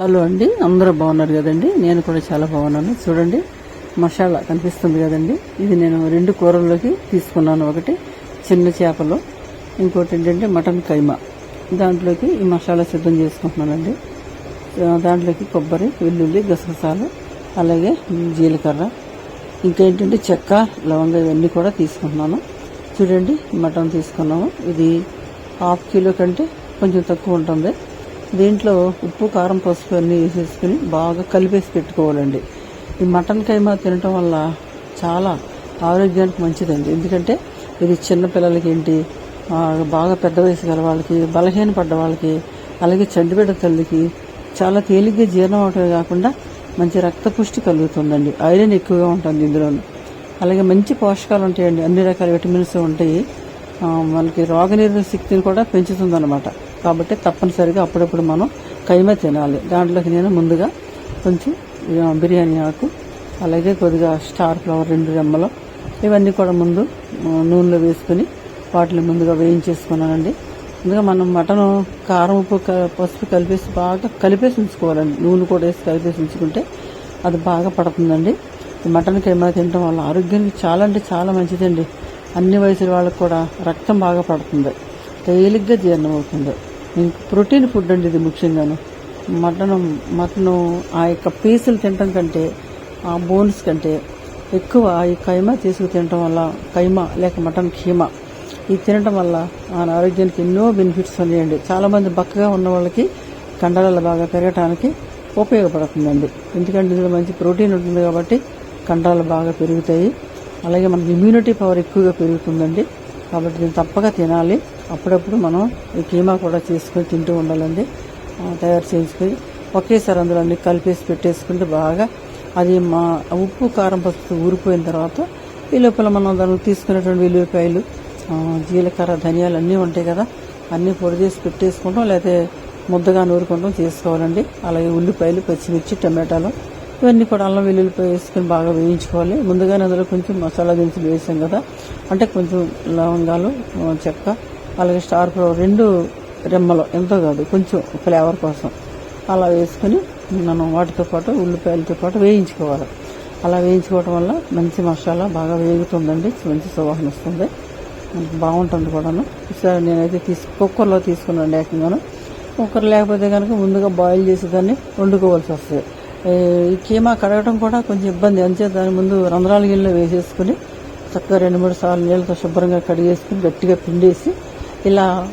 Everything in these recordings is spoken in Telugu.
హలో అండి అందరూ బాగున్నారు కదండి? నేను కూడా చాలా బాగున్నాను. చూడండి మసాలా కనిపిస్తుంది కదండి? ఇది నేను రెండు కూరల్లోకి తీసుకున్నాను. ఒకటి చిన్న చేపలు ఇంకోటి ఏంటంటే మటన్ కైమా. దాంట్లోకి ఈ మసాలా సిద్ధం చేసుకుంటున్నానండి. దాంట్లోకి కొబ్బరి వెల్లుల్లి గసగసాలు అలాగే జీలకర్ర ఇంకేంటంటే చెక్క లవంగ ఇవన్నీ కూడా తీసుకుంటున్నాను. చూడండి మటన్ తీసుకున్నాము. ఇది హాఫ్ కిలో కంటే కొంచెం తక్కువ ఉంటుంది. దీంట్లో ఉప్పు కారం పసుపు అన్నీ వేసేసుకుని బాగా కలిపేసి పెట్టుకోవాలండి. ఈ మటన్ కైమా తినటం వల్ల చాలా ఆరోగ్యానికి మంచిదండి. ఎందుకంటే ఇది చిన్నపిల్లలకి ఏంటి బాగా పెద్ద వయసు గల వాళ్ళకి బలహీన పడ్డ వాళ్ళకి అలాగే చండిబిడ్డ తల్లికి చాలా తేలిగ్గా జీర్ణం అవటమే కాకుండా మంచి రక్త పుష్టి కలుగుతుందండి. ఐరన్ ఎక్కువగా ఉంటుంది ఇందులోను. అలాగే మంచి పోషకాలు ఉంటాయండి. అన్ని రకాల విటమిన్స్ ఉంటాయి. మనకి రోగనిరోధక శక్తిని కూడా పెంచుతుందన్నమాట. కాబట్టి తప్పనిసరిగా అప్పుడప్పుడు మనం కైమా తినాలి. దాంట్లోకి నేను ముందుగా కొంచెం బిర్యానీ ఆకు అలాగే కొద్దిగా స్టార్ ఫ్లవర్ రెండు రెమ్మలు ఇవన్నీ కూడా ముందు నూనెలో వేసుకుని వాటిని ముందుగా వేయించేసుకున్నానండి. ముందుగా మనం మటన్ కారం ఉప్పు పసుపు కలిపేసి బాగా కలిపేసి ఉంచుకోవాలండి. నూనె కూడా వేసి కలిపేసి ఉంచుకుంటే అది బాగా పడుతుందండి. మటన్ కైమా తినడం వల్ల ఆరోగ్యానికి చాలా అంటే చాలా మంచిదండి. అన్ని వయసుల వాళ్ళకి కూడా రక్తం బాగా పడుతుంది. తేలిగ్గా జీర్ణం అవుతుంది ప్రోటీన్ ఫుడ్ అండి ఇది ముఖ్యంగాను. మటన్ మటను ఆ యొక్క పీసులు తినడం కంటే ఆ బోన్స్ కంటే ఎక్కువ ఈ కైమా తీసుకు తినడం వల్ల కైమా లేక మటన్ కీమా ఇది తినడం వల్ల మన ఆరోగ్యానికి ఎన్నో బెనిఫిట్స్ ఉన్నాయండి చాలామంది బక్కగా ఉన్న వాళ్ళకి కండరాలు బాగా పెరగటానికి ఉపయోగపడుతుందండి. ఎందుకంటే ఇందులో మంచి ప్రోటీన్ ఉంటుంది కాబట్టి కండరాలు బాగా పెరుగుతాయి. అలాగే మనకి ఇమ్యూనిటీ పవర్ ఎక్కువగా పెరుగుతుందండి. కాబట్టి దీన్ని తప్పక తినాలి. అప్పుడప్పుడు మనం ఈ కీమా కూడా చేసుకొని తింటూ ఉండాలండి. తయారు చేసుకుని ఒకేసారి అందులో అన్ని కలిపేసి పెట్టేసుకుంటే బాగా అది మా ఉప్పు కారం పసుపు ఊరిపోయిన తర్వాత ఈ లోపల మనం దానిలో తీసుకున్నటువంటి వెల్లుల్లిపాయలు జీలకర్ర ధనియాలు అన్నీ ఉంటాయి కదా అన్నీ పొడి చేసి పెట్టేసుకుంటాం. లేకపోతే ముద్దగా నూరుకుంటాం చేసుకోవాలండి. అలాగే ఉల్లిపాయలు పచ్చిమిర్చి టమాటాలు ఇవన్నీ కూడా అల్లం వెల్లుల్లిపాయ వేసుకొని బాగా వేయించుకోవాలి. ముందుగానే అందులో కొంచెం మసాలా దినుసులు వేసాం కదా అంటే కొంచెం లవంగాలు చెక్క అలాగే స్టార్ ఫ్లవర్ రెండు రెమ్మలు ఎంతో కాదు కొంచెం ఫ్లేవర్ కోసం. అలా వేసుకొని మనం వాటితో పాటు ఉల్లిపాయలతో పాటు వేయించుకోవాలి. అలా వేయించుకోవడం వల్ల మంచి మసాలా బాగా వేగుతుందండి మంచి సువాసన వస్తుంది. మనకు బాగుంటుంది కూడాను. ఈసారి నేనైతే తీసు కుక్కర్లో తీసుకున్నాను ఏకంగాను. కుక్కర్ లేకపోతే కనుక ముందుగా బాయిల్ చేసి దాన్ని వండుకోవాల్సి వస్తుంది. ఈ కీమా కడగడం కూడా కొంచెం ఇబ్బంది. అంతే దాని ముందు రంధ్రాల గిన్నెలో వేసేసుకుని చక్కగా రెండు మూడు సార్లు నీళ్ళతో శుభ్రంగా కడిగేసుకుని గట్టిగా పిండేసి ఇలా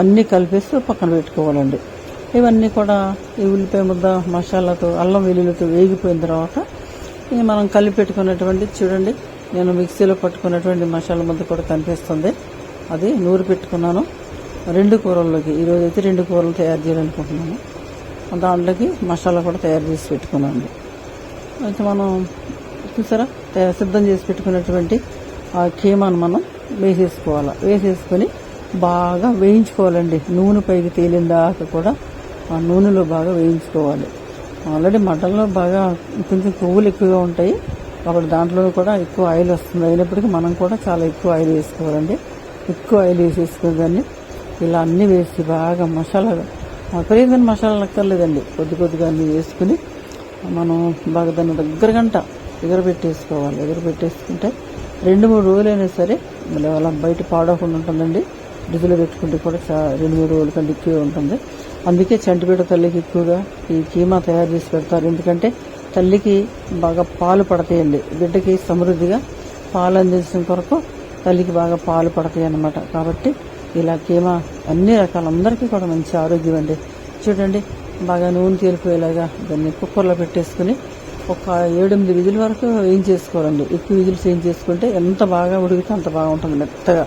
అన్నీ కలిపేసి పక్కన పెట్టుకోవాలండి. ఇవన్నీ కూడా ఈ ఉల్లిపాయ ముద్ద మసాలాతో అల్లం వెల్లుల్లితో వేగిపోయిన తర్వాత ఇది మనం కలిపి పెట్టుకున్నటువంటి చూడండి నేను మిక్సీలో పట్టుకున్నటువంటి మసాలా ముద్ద కూడా కనిపిస్తుంది. అది నూరు పెట్టుకున్నాను. రెండు కూరల్లోకి ఈరోజు అయితే రెండు కూరలు తయారు చేయాలనుకుంటున్నాను. దాంట్లోకి మసాలా కూడా తయారు చేసి పెట్టుకున్నాను. అయితే మనం చూసారా? తయారు సిద్ధం చేసి పెట్టుకున్నటువంటి ఆ కీమాను మనం వేసేసుకోవాలి? వేసేసుకొని బాగా వేయించుకోవాలండి. నూనె పైకి తేలిన దాకా కూడా ఆ నూనెలో బాగా వేయించుకోవాలి. ఆల్రెడీ మటన్లో బాగా కొంచెం కొవ్వులు ఎక్కువగా ఉంటాయి. కాబట్టి దాంట్లో కూడా ఎక్కువ ఆయిల్ వస్తుంది. అయినప్పటికీ మనం కూడా చాలా ఎక్కువ ఆయిల్ వేసుకోవాలండి. ఎక్కువ ఆయిల్ వేసేసుకుని దాన్ని ఇలా అన్నీ వేసి బాగా మసాలా విపరీతమైన మసాలా అక్కర్లేదండి. కొద్ది కొద్దిగా అన్నీ వేసుకుని మనం బాగా దాన్ని దగ్గర గంట ఎగరబెట్టేసుకోవాలి. ఎగరబెట్టేసుకుంటే రెండు మూడు రోజులైనా సరే మళ్ళీ అలా బయట పాడవకుండా ఉంటుందండి. ఫ్రిడ్జ్లో పెట్టుకుంటే కూడా చా రెండు మూడు రోజుల కంటే ఎక్కువే ఉంటుంది. అందుకే చంటిపీట తల్లికి ఎక్కువగా ఈ కీమా తయారు చేసి పెడతారు. ఎందుకంటే తల్లికి బాగా పాలు పడతాయండి. బిడ్డకి సమృద్ధిగా పాలు అందించడం కొరకు తల్లికి బాగా పాలు పడతాయి అన్నమాట కాబట్టి ఇలా కీమా అన్ని రకాల అందరికీ కూడా మంచి ఆరోగ్యం అండి. చూడండి బాగా నూనె తేలిపోయేలాగా దాన్ని కుక్కర్లో పెట్టేసుకుని ఒక ఏడెనిమిది విధుల వరకు ఏం చేసుకోవాలండి? ఎక్కువ విధులు ఏం చేసుకుంటే ఎంత బాగా ఉడికితే అంత బాగుంటుంది మెత్తగా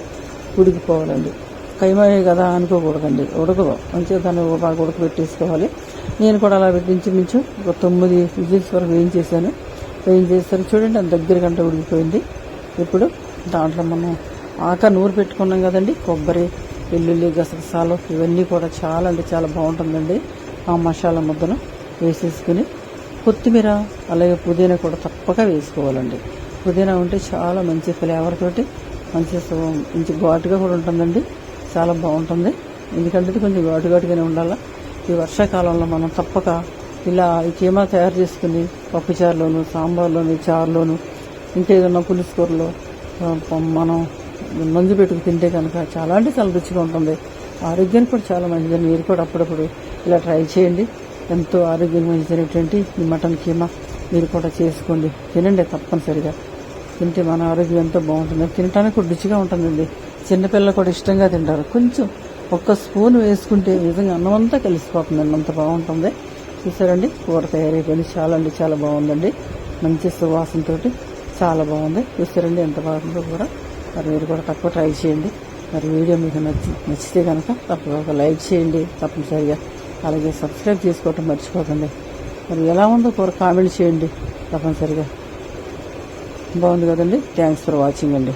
ఉడికిపోవాలండి. కైమాయి కదా అనుకోకూడదండి. ఉడకదు. మంచిగా దాన్ని బాగా ఉడకబెట్టేసుకోవాలి. నేను కూడా అలా పెట్టించి మించు ఒక తొమ్మిది విజిల్స్ వరకు వేయించేసాను వేయించేసరికి చూడండి అది దగ్గర గంట ఉడికిపోయింది. ఇప్పుడు దాంట్లో మనం ఆక నూరు పెట్టుకున్నాం కదండి. కొబ్బరి వెల్లుల్లి గసగసాలు ఇవన్నీ కూడా చాలా అంటే చాలా బాగుంటుందండి. ఆ మసాలా ముద్దను వేసేసుకుని కొత్తిమీర అలాగే పుదీనా కూడా తప్పక వేసుకోవాలండి. పుదీనా ఉంటే చాలా మంచి ఫ్లేవర్ తోటి మంచి మంచి ఘాటుగా కూడా ఉంటుందండి. చాలా బాగుంటుంది. ఎందుకంటే కొంచెం ఘాటు ఘాటుగానే ఉండాలి? ఈ వర్షాకాలంలో మనం తప్పక ఇలా ఈ కీమా తయారు చేసుకుని పప్పుచారులోను సాంబార్లోను చారులోను ఇంకేదన్నా ఏదైనా కూరలో మనం మందు పెట్టుకు తింటే కనుక చాలా అంటే చాలా రుచిగా ఉంటుంది. ఆరోగ్యానికి కూడా చాలా మంచిదని మీరు కూడా అప్పుడప్పుడు ఇలా ట్రై చేయండి. ఎంతో ఆరోగ్యం మంచిదైనటువంటి ఈ మటన్ కీమా మీరు కూడా చేసుకోండి. తినండి తప్పనిసరిగా. తింటే మన ఆరోగ్యం ఎంతో బాగుంటుంది. తినడానికి కూడా రుచిగా ఉంటుందండి. చిన్నపిల్లలు కూడా ఇష్టంగా తింటారు. కొంచెం ఒక్క స్పూన్ వేసుకుంటే నిజంగా అన్నం అంతా కలిసిపోతుందండి అంత బాగుంటుంది. చూసారండి? కూర తయారైపోయింది. చాలా అండి చాలా బాగుందండి. మంచి సువాసనతో చాలా బాగుంది. చూసారండి? ఎంత బాగుందో కూడా మరి మీరు కూడా తక్కువ ట్రై చేయండి. మరి వీడియో మీకు నచ్చి నచ్చితే కనుక తప్పకుండా ఒక లైక్ చేయండి. తప్పనిసరిగా అలాగే సబ్స్క్రైబ్ చేసుకోవటం మర్చిపోకండి. మరి ఎలా ఉందో కూర కామెంట్ చేయండి. తప్పనిసరిగా. బాగుంది కదండి? థ్యాంక్స్ ఫర్ వాచింగ్ అండి.